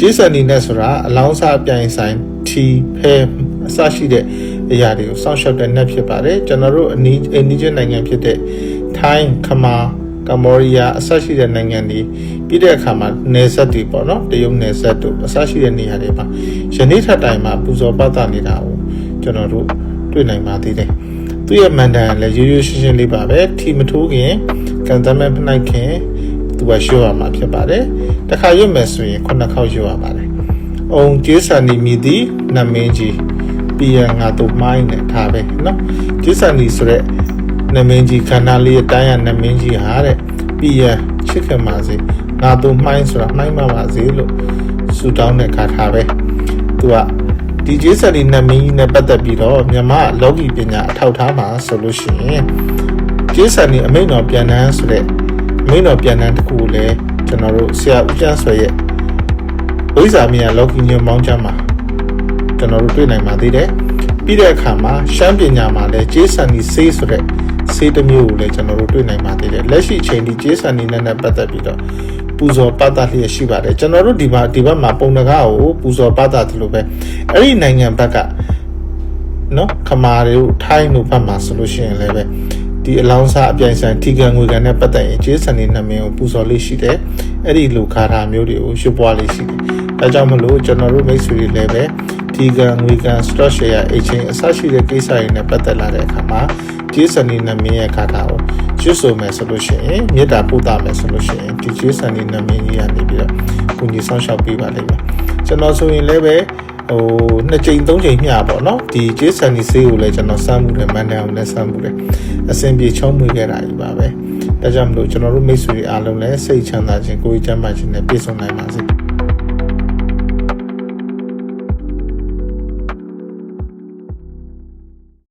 ဂျေဆန်နီနဲ့ဆိုတာအလောင်းစားအပြိုင်ဆိုင်ထီဖဲအစရှိတဲ့အရာတွေကိုစောင့်ရှောက်တဲ့နက်ဖြစ်ပါတယ်ကျွန်တော်တို့အနီးအနီးချင်းနိုင်ငံဖြစ်တဲ့ထိုင်းခမာကမ္ဘောဒီးယားအစရှိတဲ့နိုင်ငံတွေပြီးတဲ့အခါမှာနယ်စပ်တွေပေါ့နော်တရုတ်နယ်စပ်တို့အစရှိတဲ့နေရာတွေမှာယနေ့ထက်တိုင်မှာပူဇော်ပတ်တာနေတာကိုကျွန်တော်တို့တွေ့နိုင်ပါသေးတယ်သူ့ရဲ့မန်တန်လည်းရိုးရိုးရှင်းရှင်းလေးပါပဲထီမထိုးခင်ကန်သမက်ဖနိုင်ခင် သူကရွှေ့ရမှာဖြစ်ပါတယ်။တစ်ခါရွတ်မယ်ဆိုရင်ခုနှစ်ခေါက်ရွှေ့ရပါတယ်။အုံကျေးဆန်နီမြည်သည်နမင်းကြီးပြရငါတို့မိုင်းနဲ့ထားပဲနော်။ကျေးဆန်နီဆိုတဲ့နမင်းကြီးခန္ဓာလေးအတိုင်းကနမင်းကြီးဟာတဲ့ပြရချစ်ခင်ပါစေ။ငါတို့မိုင်းဆိုတာမိုင်းပါပါစေလို့ဆူတောင်းတဲ့ခါထားပဲ။သူကဒီကျေးဆန်နီနမင်းကြီးနဲ့ပတ်သက်ပြီးတော့မြမလောကီပညာအထောက်ထားမှာဆိုလို့ရှိရင်ကျေးဆန်နီအမိန်တော်ပြန်တန်းဆိုတဲ့ မိန့်တော်ပြန်တန်းတစ်ခုကိုလည်းကျွန်တော်တို့ဆရာဦးကျန်းဆွေရဲ့ဝိဇာမီယာလောကီညွန်မောင်းချမ်းမှာကျွန်တော်တို့တွေ့နိုင်ပါသေးတယ်ပြီးတဲ့အခါမှာရှမ်းပညာမှာလည်းကျေးဆန်နီဆေးဆိုတဲ့ဆေးတစ်မျိုးကိုလည်းကျွန်တော်တို့တွေ့နိုင်ပါသေးတယ်လက်ရှိအချိန်ဒီကျေးဆန်နီနဲ့နဲ့ပတ်သက်ပြီးတော့ပူဇော်ပတ်သက်လျက်ရှိပါတယ်ကျွန်တော်တို့ဒီမှာဒီဘက်မှာပုံတကားကိုပူဇော်ပတ်သက်တယ်လို့ပဲအဲ့ဒီနိုင်ငံဘက်ကနော်ခမာတို့ထိုင်းတို့ဘက်မှာဆိုလို့ရှိရင်လည်းပဲ ဒီအလောင်းစားအပြိုင်ဆိုင်ထီကန်ငွေကန်နဲ့ပတ်သက်ရင်ကျေးဆန်နီနှမင်းကိုပူဇော်လေးရှိတယ်အဲ့ဒီလူခါတာမျိုးတွေကိုရွှေ့ပွားလေးရှိတယ်ဒါကြောင့်မလို့ကျွန်တော်တို့မိတ်ဆွေတွေလည်းပဲဒီကံငွေကံ stock share exchange အစရှိတဲ့ကိစ္စတွေနဲ့ပတ်သက်လာတဲ့အခါမှာကျေးစံနေနမင်းရဲ့ခါတာကိုကျွတ်ဆိုမယ်ဆိုလို့ရှိရင်မေတ္တာပို့တာမယ်ဆိုလို့ရှိရင်ဒီကျေးစံနေနမင်းကြီးကနေပြီးတော့ကုညီဆောင်ရှောက်ပေးပါလိမ့်မယ်ကျွန်တော်ဆိုရင်လည်းပဲ ဟိုနှစ်ကြိမ်သုံးကြိမ်မျှပေါ့နော်ဒီကျေးစံနေဆေးကိုလည်းကျွန်တော်စမ်းမှုတယ်မန်တန်အောင်လည်းစမ်းမှုတယ်အဆင်ပြေချုံးမွေခဲ့တာကြီးပါပဲဒါကြောင့်မလို့ကျွန်တော်တို့မိတ်ဆွေအားလုံးလည်းစိတ်ချမ်းသာခြင်းကိုယ်ကျန်းမာခြင်းနဲ့ပြည့်စုံနိုင်ပါစေ